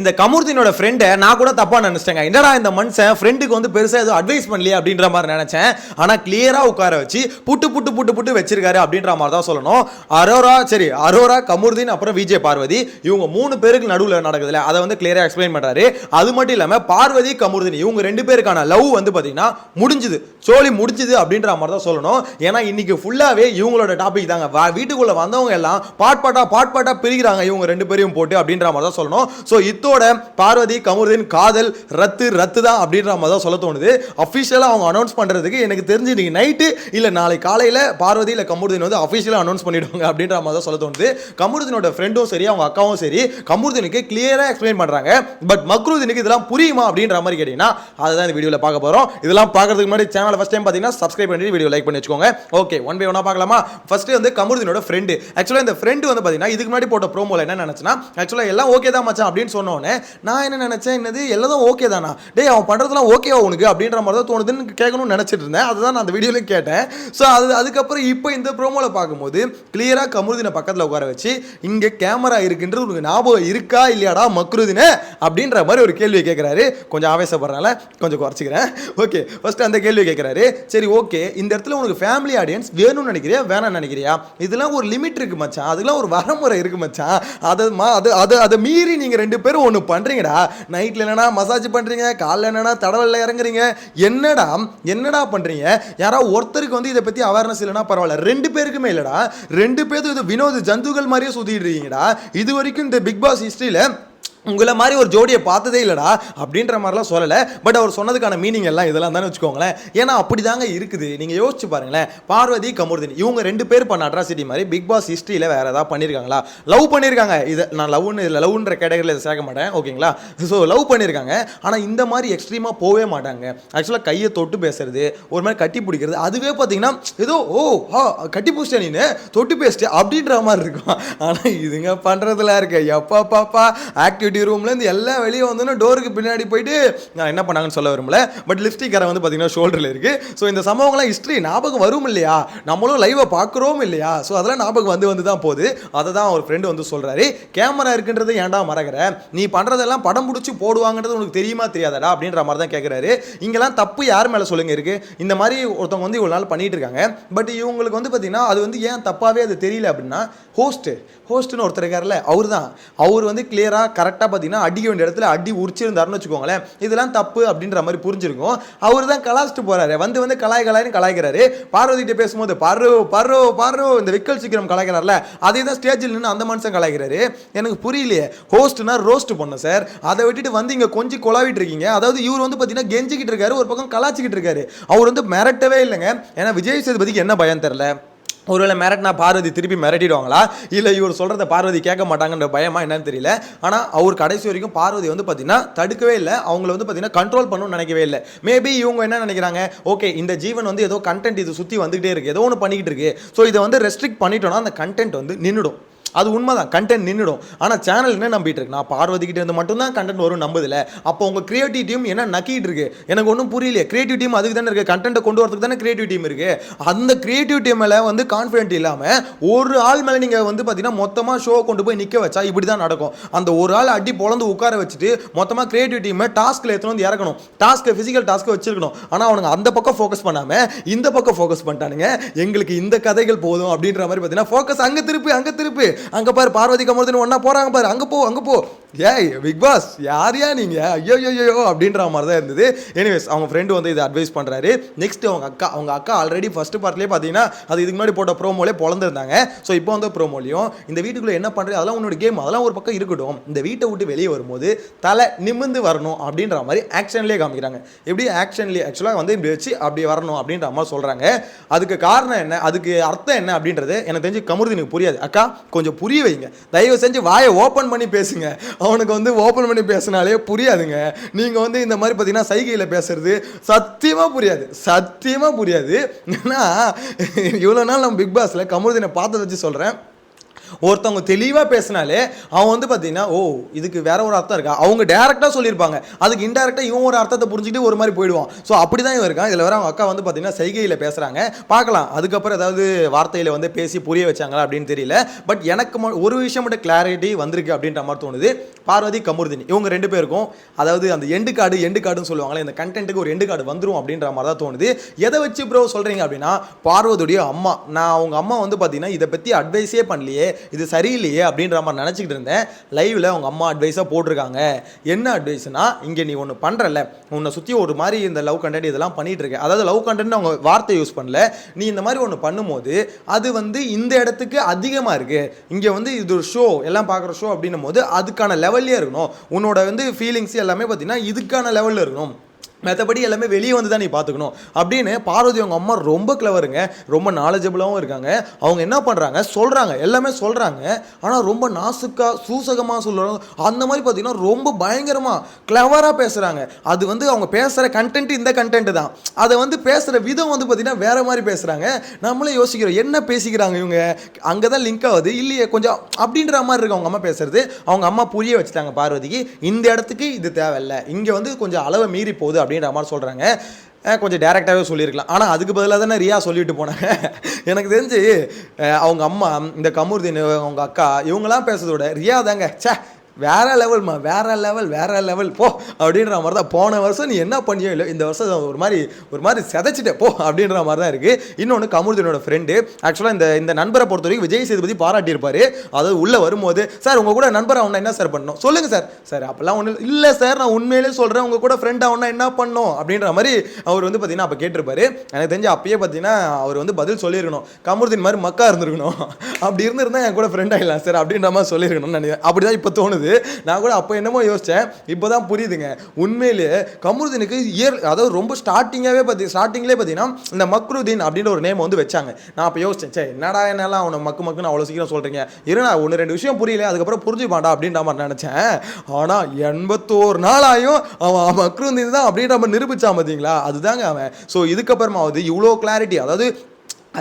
இந்த கமுர்தினோட ஃப்ரெண்டை நான் கூட தப்பாக நினச்சிட்டேங்க. என்னடா இந்த மனுஷன் ஃப்ரெண்டுக்கு வந்து பெருசாக எதுவும் அட்வைஸ் பண்ணலையே அப்படின்ற மாதிரி நினச்சேன். ஆனால் கிளியராக உட்கார வச்சு புட்டு புட்டு புட்டு புட்டு வச்சிருக்காரு அப்படின்ற மாதிரி தான் சொல்லணும். அரோரா சரி அரோரா கமுர்தீன் அப்புறம் விஜய் பார்வதி இவங்க மூணு பேருக்கு நடுவில் நடக்குதுல. அதை வந்து கிளியராக எக்ஸ்பிளைன் பண்ணுறாரு அது மட்டும் இல்லாமல் பார்வதி கமுர்தீன் இவங்க ரெண்டு பேருக்கான லவ் வந்து பார்த்தீங்கன்னா முடிஞ்சுது. சோழி முடிஞ்சுது அப்படின்ற மாதிரி தான் சொல்லணும். ஏன்னா இன்னைக்கு ஃபுல்லாகவே இவங்களோட டாபிக் தாங்க. வீட்டுக்குள்ளே வந்தவங்க எல்லாம் பாட்பாட்டாக பாட் பிரிக்கிறாங்க இவங்க ரெண்டு பேரையும் போட்டு அப்படின்ற மாதிரி தான் சொல்லணும். ஸோ இத்தோட பார்வதி கமுருதீன் காதல் ரத்து ரத்து தான் அப்படின்ற மாதிரி தான் சொல்ல தோணுது. அஃபிஷியலாக அவங்க அனௌன்ஸ் பண்ணுறதுக்கு எனக்கு தெரிஞ்சு இன்னைக்கு நைட்டு இல்லை நாளை காலையில் பார்வதி இல்லை கமுருதீன் வந்து அஃபிஷியலாக அனௌன்ஸ் பண்ணிடுவாங்க அப்படின்ற மாதிரி தான் சொல்ல தோணுது. கமுருதீனோட ஃப்ரெண்டும் சரி அவங்க அக்காவும் சரி கமுருதீனுக்கு கிளியராக எக்ஸ்பிளைன் பண்ணுறாங்க பட் மக்ருதீனுக்கு இதெல்லாம் புரியுமா அப்படின்ற மாதிரி கேட்டிங்கன்னா அதுதான் இந்த வீடியோவில் பார்க்க போகிறோம் இதெல்லாம் பார்க்கறதுக்கு முன்னாடி சேனலை ஃபஸ்ட் டைம் பார்த்தீங்கன்னா சப்ஸ்கிரைப் பண்ணி வீடியோ லைக் பண்ணி வச்சுக்கோங்க. ஓகே ஒன் பை ஒன்றா பார்க்கலாமா? ஃபஸ்ட்டு வந்து கமுருதீனோட ஃப்ரெண்டு ஆக்சுவலாக இந்த ஃப்ரெண்டு வந்து பார்த்தீங்கன்னா இதுக்கு முன்னாடி போட்ட ப்ரோமோவில் என்ன நினச்சுன்னா ஆக்சுவலாக எல்லாம் ஓகே தான் மச்சான் அப்படின்னு சொன்னோம். சொன்னோன்னே நான் என்ன நினச்சேன்? என்னது? எல்லாம் ஓகே தானா? டேய் அவன் பண்ணுறதுலாம் ஓகேவா உனக்கு? அப்படின்ற மாதிரி தான் தோணுதுன்னு கேட்கணும்னு நினச்சிட்டு இருந்தேன். அதுதான் நான் அந்த வீடியோலையும் கேட்டேன். ஸோ அது அதுக்கப்புறம் இப்போ இந்த ப்ரோமோவில் பார்க்கும்போது கிளியராக கமருதினை பக்கத்தில் உட்கார வச்சு இங்கே கேமரா இருக்குன்றது உனக்கு ஞாபகம் இருக்கா? இல்லையாடா மக்ருதினே? அப்படின்ற மாதிரி ஒரு கேள்வி கேட்குறாரு. கொஞ்சம் ஆவேசப்படுறனால கொஞ்சம் குறைச்சிக்கிறேன். ஓகே ஃபர்ஸ்ட் அந்த கேள்வி கேட்குறாரு. சரி ஓகே இந்த இடத்துல உனக்கு ஃபேமிலி ஆடியன்ஸ் வேணும்னு நினைக்கிறியா? வேணாம்னு நினைக்கிறியா? இதெல்லாம் ஒரு லிமிட் இருக்கு மச்சான். அதெல்லாம் ஒரு வரமுறை இருக்கு மச்சான். அதை மா அது அது அதை மீறி நீங்கள் ரெண்டு பேரும் ஒன்று பண்ணுறீங்கடா நைட்டில் என்னென்னா மசாஜ் பண்ணுறீங்க காலைல என்னென்னா தடவலில் இறங்குறீங்க? என்னடா என்னடா பண்ணுறீங்க யாரோ ஒருத்தருக்கு வந்து இதை பற்றி அவேர்னஸ் இல்லைன்னா பரவாயில்ல. ரெண்டு பேருக்குமே இல்லைடா. ரெண்டு பேரும் இது வினோத் ஜந்துகள் மாதிரியே சுற்றிட்டு இருக்கீங்கடா. இது வரைக்கும் இந்த பிக் பாஸ் ஹிஸ்ட்ரியில் உங்களை மாதிரி ஒரு ஜோடியை பார்த்ததே இல்லைடா அப்படின்ற மாதிரிலாம் சொல்லலை. பட் அவர் சொன்னதுக்கான மீனிங் எல்லாம் இதெல்லாம் தானே வச்சுக்கோங்களேன். ஏன்னா அப்படி தாங்க இருக்குது. நீங்கள் யோசிச்சு பாருங்களேன். பார்வதி கமுர்தினி இவங்க ரெண்டு பேர் பண்ண அட்ராசிட்டி மாதிரி பிக் பாஸ் ஹிஸ்ட்ரியில் வேறு ஏதாவது பண்ணியிருக்காங்களா லவ் பண்ணியிருக்காங்க இதை நான் லவ்னு இதில் லவ்ன்ற கேட்டகரியில் இதை சேர்க்க மாட்டேன். ஓகேங்களா ஸோ லவ் பண்ணியிருக்காங்க ஆனால் இந்த மாதிரி எக்ஸ்ட்ரீமாக போகவே மாட்டாங்க. ஆக்சுவலாக கையை தொட்டு பேசுறது ஒரு மாதிரி கட்டி பிடிக்கிறது அதுவே பார்த்தீங்கன்னா ஏதோ ஓ ஆ கட்டி பிடிச்சிட்டே நீனு தொட்டு பேசிட்டு அப்படின்ற மாதிரி இருக்கும். ஆனால் இதுங்க பண்ணுறதுல இருக்க. எப்பா பாப்பா ஆக்டிவிட்டி ரூம்லேருந்து எல்லாம் வெளியே வந்தோன்னே டோருக்கு பின்னாடி போயிட்டு நான் என்ன பண்ணாங்கன்னு சொல்ல விரும்பல பட் லிப்ஸ்டிக் கரை வந்து பார்த்தீங்கன்னா ஷோல்டரில் இருக்குது ஸோ இந்த சம்பவங்கள்லாம் ஹிஸ்ட்ரி ஞாபகம் வரும் இல்லையா? நம்மளும் லைவை பார்க்குறோம் இல்லையா? ஸோ அதெல்லாம் ஞாபகம் வந்து வந்து தான் போகுது. அதை தான் ஒரு ஃப்ரெண்டு வந்து சொல்கிறாரு கேமரா இருக்குன்றது ஏன்டா மறக்கிற? நீ பண்ணுறதெல்லாம் படம் பிடிச்சி போடுவாங்கன்றது உனக்கு தெரியுமா தெரியாதடா? அப்படின்ற மாதிரி தான் கேட்குறாரு இங்கெல்லாம் தப்பு யார் மேலே சொல்லுங்க இருக்கு? இந்த மாதிரி ஒருத்தவங்க வந்து இவ்வளோ நாள் பண்ணிகிட்டு இருக்காங்க. பட் இவங்களுக்கு வந்து பார்த்தீங்கன்னா அது வந்து ஏன் தப்பாகவே அது தெரியல அப்படின்னா ஹோஸ்ட்டு ஹோஸ்ட்டுன்னு ஒருத்தர் இருக்கார்ல அவர் தான் அவர் வந்து கிளியராக கரெக்டாக பார்த்தீங்கன்னா அடிக்க வேண்டிய இடத்துல அடி உரிச்சிருந்தாருன்னு வச்சுக்கோங்களேன். இதெல்லாம் தப்பு அப்படின்ற மாதிரி புரிஞ்சிருக்கும். அவர் தான் கலாச்சிட்டு போகிறாரு வந்து வந்து கலாய் கலாய்னு கலாய்க்கிறாரு. பார்வதிட்ட பேசும்போது பரு பரு பரு இந்த விக்கல் சீக்கிரம் கலாய்க்கிறார்ல. அதே தான் ஸ்டேஜில் நின்று அந்த மனுஷன் கலாய்க்கிறாரு. எனக்கு புரியலையே. ஹோஸ்ட்னா ரோஸ்ட் பண்ண சார் அதை விட்டுட்டு வந்து இங்கே கொஞ்சம் குழாவிட்டு இருக்கீங்க. அதாவது இவர் வந்து பார்த்தீங்கன்னா கெஞ்சிக்கிட்டு இருக்காரு ஒரு பக்கம் கலாச்சிக்கிட்டு இருக்காரு. அவர் வந்து மிரட்டவே இல்லைங்க. ஏன்னா விஜய் சேதுபதிக்கு என்ன பயம் தெரில ஒருவேளை மிரட்டினா பார்வதி திருப்பி மிரட்டிடுவாங்களா? இல்லை இவர் சொல்கிறத பார்வதி கேட்க மாட்டாங்கன்ற பயமா என்னன்னு தெரியல. ஆனால் அவர் கடைசி வரைக்கும் பார்வதி வந்து பார்த்தீங்கன்னா தடுக்கவே இல்லை. அவங்கள வந்து பார்த்தீங்கன்னா கண்ட்ரோல் பண்ணணும்னு நினைக்கவே இல்லை. மேபி இவங்க என்ன நினைக்கிறாங்க? ஓகே இந்த ஜீவன் வந்து ஏதோ கண்டென்ட் இது சுற்றி வந்துகிட்டே இருக்குது ஏதோ ஒன்று பண்ணிக்கிட்டு இருக்கு. ஸோ இதை வந்து ரெஸ்ட்ரிக்ட் பண்ணிட்டோன்னா அந்த கண்டென்ட் வந்து நின்றுடும் அது உண்மைதான் கண்டென்ட் நின்றுடும் ஆனால் சேனல் என்ன நம்பிட்டு இருக்கு? நான் பார்வதி இருந்து மட்டும்தான் கண்டென்ட் வரும் நம்புதில்ல அப்போ உங்கள் கிரியேட்டிவ் டீம் என்ன நக்கிட்டு இருக்கு? எனக்கு ஒன்றும் புரியலையே. கிரியேட்டிவ் டீம் அதுக்கு தானே இருக்கு? கண்டென்ட்டை கொண்டு வரதுக்கு தானே கிரியேட்டிவ் டீம் இருக்கு? அந்த கிரியேட்டிவ் டீம் மேலே வந்து கான்ஃபிடென்ட் இல்லாமல் ஒரு ஆள் மேலே நீங்கள் வந்து பார்த்தீங்கன்னா மொத்தமாக ஷோ கொண்டு போய் நிற்க வச்சா இப்படி தான் நடக்கும். அந்த ஒரு ஆள் அடி பொழந்து உட்கார வச்சுட்டு மொத்தமாக கிரியேட்டிவ் டீமை டாஸ்க்கில் எடுத்துன்னு வந்து இறக்கணும்? டாஸ்க்கை ஃபிசிக்கல் டாஸ்க்கு வச்சிருக்கணும். ஆனால் அவனுங்க அந்த பக்கம் ஃபோக்கஸ் பண்ணாமல் இந்த பக்கம் ஃபோக்கஸ் பண்ணிட்டானுங்க. எங்களுக்கு இந்த கதைகள் போதும் அப்படின்ற மாதிரி பார்த்தீங்கன்னா ஃபோக்கஸ் அங்கே திருப்பி அங்கே திருப்பு. அங்கே பாரு பார்வதி கமர்தன் ஒன்றா போகிறாங்க பாரு. அங்கே போ அங்கே போ. ஏய் பிக் பாஸ் யாரையா நீங்கள் ஐயோ ஐயோ அப்படின்ற மாதிரி தான் இருந்தது. எனிவேஸ் அவங்க ஃப்ரெண்டு வந்து இதை அட்வைஸ் பண்ணுறாரு நெக்ஸ்ட் அவங்க அக்கா அவங்க அக்கா ஆல்ரெடி ஃபஸ்ட்டு பார்ட்லேயே பார்த்தீங்கன்னா அது இதுக்கு முன்னாடி போட்ட ப்ரோமோலே பிறந்திருந்தாங்க ஸோ இப்போ வந்து ப்ரோமோலையும் இந்த வீட்டுக்குள்ளே என்ன பண்ணுறது அதெல்லாம் உன்னோட கேம் அதெல்லாம் ஒரு பக்கம் இருக்கட்டும். இந்த வீட்டை விட்டு வெளியே வரும்போது தலை நிமிந்து வரணும் அப்படின்ற மாதிரி ஆக்ஷன்லேயே காமிக்கிறாங்க. எப்படி ஆக்ஷன்லேயே ஆக்சுவலாக வந்து இப்படி வச்சு அப்படி வரணும் அப்படின்ற மாதிரி சொல்கிறாங்க அதுக்கு காரணம் என்ன? அதுக்கு அர்த்தம் என்ன அப்படின்றது எனக்கு தெரிஞ்சு கமுருதினுக்கு புரியாது. அக்கா கொஞ்சம் புரிய வைங்க. தயவு செஞ்சு வாயை ஓப்பன் பண்ணி பேசுங்க. அவனுக்கு வந்து ஓப்பன் பண்ணி பேசினாலே புரியாதுங்க. நீங்கள் வந்து இந்த மாதிரி பார்த்தீங்கன்னா சைகையில் பேசுறது சத்தியமாக புரியாது. சத்தியமாக புரியாது. ஏன்னா இவ்வளோ நாள் நம்ம பிக் பாஸில் கமுருதினை பார்த்ததை வச்சு சொல்கிறேன் ஒருத்தவங்க தெளிவாக பேசினாலே அவன் வந்து பார்த்தீங்கன்னா ஓ இதுக்கு வேற ஒரு அர்த்தம் இருக்கா? அவங்க டேரெக்டாக சொல்லியிருப்பாங்க. அதுக்கு இன்டெரக்டாக இவன் ஒரு அர்த்தத்தை புரிஞ்சுக்கிட்டு ஒரு மாதிரி போயிடுவான். ஸோ அப்படி தான் இவன் இருக்கான். இதில் வர அவங்க அக்கா வந்து பார்த்தீங்கன்னா செய்கையில் பேசுகிறாங்க பார்க்கலாம். அதுக்கப்புறம் ஏதாவது வார்த்தையில் வந்து பேசி புரிய வச்சாங்களா அப்படின்னு தெரியல. பட் எனக்கு ஒரு விஷயம் மட்டும் கிளாரிட்டி வந்திருக்கு அப்படின்ற மாதிரி தோணுது. பார்வதி கமுருதினி இவங்க ரெண்டு பேருக்கும் அதாவது அந்த எண்டு கார்டு எண்டு கார்டுன்னு சொல்லுவாங்களே இந்த கண்டென்ட்டுக்கு ஒரு எண்டு கார்டு வந்துடும் அப்படின்ற மாதிரி தான் தோணுது. எதை வச்சு ப்ரோ சொல்கிறீங்க அப்படின்னா பார்வதியுடைய அம்மா. நான் அவங்க அம்மா வந்து பார்த்தீங்கன்னா இதை பற்றி அட்வைஸே பண்ணலையே. இது சரியில்லையே அப்படின்ற மாதிரி நினச்சிக்கிட்டு இருந்தேன். லைவில் அவங்க அம்மா அட்வைஸாக போட்டிருக்காங்க. என்ன அட்வைஸ்னா இங்கே நீ ஒன்று பண்ணுறல உன்னை சுற்றி ஒரு மாதிரி இந்த லவ் கண்டென்ட் இதெல்லாம் பண்ணிகிட்டு இருக்க அதாவது லவ் கண்டென்ட் அவங்க வார்த்தை யூஸ் பண்ணல. நீ இந்த மாதிரி ஒன்று பண்ணும்போது அது வந்து இந்த இடத்துக்கு அதிகமாக இருக்குது இங்கே வந்து இது ஒரு ஷோ எல்லாம் பார்க்குற ஷோ அப்படின்னும் போது அதுக்கான லெவல்லே இருக்கணும். உன்னோட வந்து ஃபீலிங்ஸ் எல்லாமே பார்த்தீங்கன்னா இதுக்கான லெவலில் இருக்கணும். மற்றபடி எல்லாமே வெளியே வந்து தான் நீ பார்த்துக்கணும். அப்படின்னு பார்வதி அவங்க அம்மா ரொம்ப கிளவருங்க ரொம்ப நாலேஜபிளாகவும் இருக்காங்க. அவங்க என்ன பண்ணுறாங்க சொல்கிறாங்க எல்லாமே சொல்கிறாங்க ஆனால் ரொம்ப நாசுக்காக சூசகமாக சொல்கிறாங்க அந்த மாதிரி பார்த்தீங்கன்னா ரொம்ப பயங்கரமாக கிளவராக பேசுகிறாங்க அது வந்து அவங்க பேசுகிற கண்டென்ட் இந்த கண்டென்ட் தான். அதை வந்து பேசுகிற விதம் வந்து பார்த்திங்கன்னா வேறு மாதிரி பேசுகிறாங்க நம்மளே யோசிக்கிறோம் என்ன பேசிக்கிறாங்க இவங்க? அங்கே தான் லிங்க் ஆகுது இல்லையே? கொஞ்சம் அப்படின்ற மாதிரி இருக்கு அவங்க அம்மா பேசுறது. அவங்க அம்மா புரிய வச்சுட்டாங்க பார்வதிக்கு இந்த இடத்துக்கு இது தேவையில்ல. இங்கே வந்து கொஞ்சம் அளவை மீறி போகுது அப்படின்ற மாதிரி சொல்கிறாங்க கொஞ்சம் டேரெக்டாகவே சொல்லியிருக்கலாம். ஆனால் அதுக்கு பதிலாக தானே ரியா சொல்லிட்டு போனாங்க. எனக்கு தெரிஞ்சு அவங்க அம்மா இந்த கமுர்தீன் அவங்க அக்கா இவங்கெல்லாம் பேசுறதோட ரியா தாங்க. சே வேற லெவல்மா வேற லெவல் வேற லெவல் போ அப்படின்ற மாதிரி தான் போன வருஷம் நீ என்ன பண்ணியோ இல்லை இந்த வருஷம் ஒரு மாதிரி ஒரு மாதிரி செதைச்சிட்டே போ அப்படின்ற மாதிரி தான் இருக்குது இன்னொன்று கமருதீனோட ஃப்ரெண்டு ஆக்சுவலாக இந்த இந்த நண்பரை பொறுத்த வரைக்கும் விஜய் சேதுபதி பாராட்டியிருப்பாரு. அதாவது உள்ளே வரும்போது சார் உங்கள் கூட நண்பர் அவனை என்ன சார் பண்ணணும்? சொல்லுங்கள் சார். சார் அப்போல்லாம் ஒன்றும் இல்லை சார். நான் உண்மையிலே சொல்கிறேன் உங்கள் கூட ஃப்ரெண்ட் அவனா என்ன பண்ணணும்? அப்படின்ற மாதிரி அவர் வந்து பார்த்தீங்கன்னா அப்போ கேட்டிருப்பாரு. எனக்கு தெரிஞ்சு அப்பயே பார்த்தீங்கன்னா அவர் வந்து பதில் சொல்லியிருக்கணும். கமருதீன் மாதிரி மக்கா இருந்திருக்கணும். அப்படி இருந்திருந்தால் என் கூட ஃப்ரெண்ட் ஆகிடலாம் சார். அப்படின்ற மாதிரி சொல்லியிருக்கணும்னு நினைக்கிறேன். அப்படி தான் இப்போ தோணுது. நான் கூட அப்போ என்னமோ யோசித்தேன் இப்போ தான் புரியுதுங்க. உண்மையிலேயே கமருதீனுக்கு இயர் அதாவது ரொம்ப ஸ்டார்டிங்காகவே பார்த்தி ஸ்டார்டிங்லேயே பார்த்தீங்கன்னா இந்த மக்ருதீன் அப்படின்ற ஒரு நேம் வந்து வச்சாங்க. நான் அப்போ யோசிச்சேன் சே என்னடா என்னெல்லாம் அவனை மக்கு மக்குன்னு அவ்வளோ சீக்கிரம் சொல்கிறீங்க இருடா ஒன்று ரெண்டு விஷயம் புரியல அதுக்கப்புறம் புரிஞ்சுப்பாண்டா அப்படின்ற மாதிரி நினச்சேன். ஆனால் எண்பத்தோரு நாள் ஆயும் அவன் மக்ருதீன் தான் அப்படின்ற மாதிரி நிரூபிச்சான் பார்த்தீங்களா அதுதாங்க அவன். ஸோ இதுக்கப்புறமாவது இவ்வளோ கிளாரிட்டி அதாவது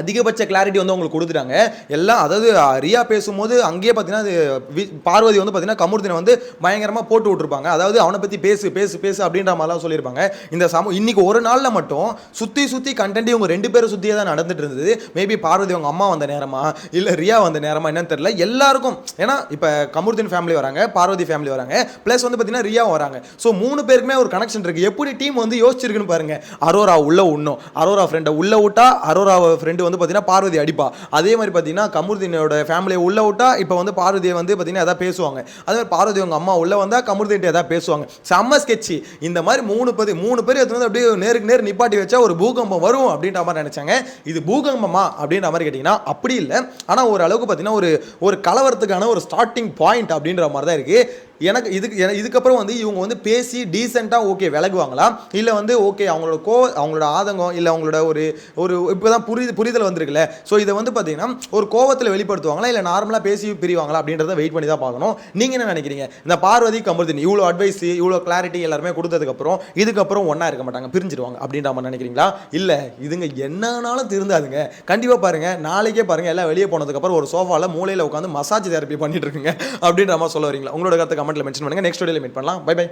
அதிகபட்ச கிளாரிட்டி வந்து அவங்களுக்கு கொடுத்துட்டாங்க. எல்லாம் அதாவது ரியா பேசும்போது அங்கேயே பார்த்தீங்கன்னா அது பார்வதி வந்து பார்த்தீங்கன்னா கமுர்தினை வந்து பயங்கரமாக போட்டு விட்டுருப்பாங்க. அதாவது அவனை பற்றி பேசு பேசு பேசு அப்படின்ற மாதிரிலாம் சொல்லியிருப்பாங்க. இந்த சம இன்னைக்கு ஒரு நாளில் மட்டும் சுற்றி சுற்றி கண்டென்ட் இவங்க ரெண்டு பேரும் சுற்றியே தான் நடந்துட்டு இருந்தது. மேபி பார்வதி அவங்க அம்மா வந்த நேரமா இல்லை ரியா வந்த நேரமா என்னன்னு தெரியல. எல்லாருக்கும் ஏன்னா இப்போ கமுர்தின் ஃபேமிலி வராங்க பார்வதி ஃபேமிலி வராங்க ப்ளஸ் வந்து பார்த்தீங்கன்னா ரியாவும் வராங்க. ஸோ மூணு பேருக்குமே ஒரு கனெக்ஷன் இருக்குது எப்படி டீம் வந்து யோசிச்சிருக்குன்னு பாருங்க. அரோரா உள்ள உண்ணும். அரோரா ஃப்ரெண்டை உள்ள விட்டா அரோரா ஃப்ரெண்டு வந்து பார்த்தீங்கன்னா பார்வதி அடிப்பா. அதே மாதிரி பார்த்தீங்கன்னா கமருதீனோட ஃபேமிலியை உள்ள விட்டா இப்போ வந்து பார்வதியை வந்து பார்த்தீங்கன்னா எதாவது பேசுவாங்க. அதே மாதிரி பார்வதி அவங்க அம்மா உள்ள வந்தா கமருதீன்ட்டு எதாவது பேசுவாங்க. செம்ம ஸ்கெட்சி இந்த மாதிரி மூணு பேர் மூணு பேர் எடுத்து வந்து அப்படியே நேருக்கு நேர் நிப்பாட்டி வச்சா ஒரு பூகம்பம் வரும் அப்படின்ற மாதிரி நினைச்சாங்க. இது பூகம்பமா அப்படின்ற மாதிரி கேட்டிங்கன்னா அப்படி இல்லை. ஆனால் ஒரு அளவுக்கு பார்த்தீங்கன்னா ஒரு ஒரு கலவரத்துக்கான ஒரு ஸ்டார்டிங் பாயிண்ட் அப்படின்ற மாதிரி தான் இருக்கு. எனக்கு இதுக்கு என- இதுக்கப்புறம் வந்து இவங்க வந்து பேசி டீசெண்டாக ஓகே விலகுவாங்களா? இல்லை வந்து ஓகே அவங்களோட கோ அவங்களோட ஆதங்கம் இல்லை அவங்களோட ஒரு ஒரு இப்போ தான் புரிது புரிதல் வந்திருக்குல்ல. ஸோ இதை வந்து பார்த்தீங்கன்னா ஒரு கோவத்தில் வெளிப்படுத்துவாங்களா? இல்லை நார்மலாக பேசி பிரிவாங்களா? அப்படின்றத வெயிட் பண்ணி தான் பார்க்கணும். நீங்கள் என்ன நினைக்கிறீங்க? இந்த பார்வதி கமருதீன் இவ்வளோ அட்வைஸ் இவ்வளோ கிளாரிட்டி எல்லாருமே கொடுத்ததுக்கப்புறம் இதுக்கப்புறம் ஒன்றா இருக்க மாட்டாங்க பிரிஞ்சிடுவாங்க அப்படின்ற மாதிரி நினைக்கிறீங்களா? இல்லை இதுங்க என்னன்னாலும் திருந்தாதுங்க. கண்டிப்பாக பாருங்கள் நாளைக்கே பாருங்கள் எல்லாம் வெளியே போனதுக்கப்புறம் ஒரு சோஃபாவில் மூலையில் உட்காந்து மசாஜ் தெரப்பி பண்ணிட்டு இருக்குங்க அப்படின்ற மாதிரி சொல்ல வரீங்களா? உங்களோட கருத்தை கமெண்ட்டில் மென்ஷன் பண்ணுங்கள் நெக்ஸ்ட் வீடியோவில் மீட் பண்ணலாம். By by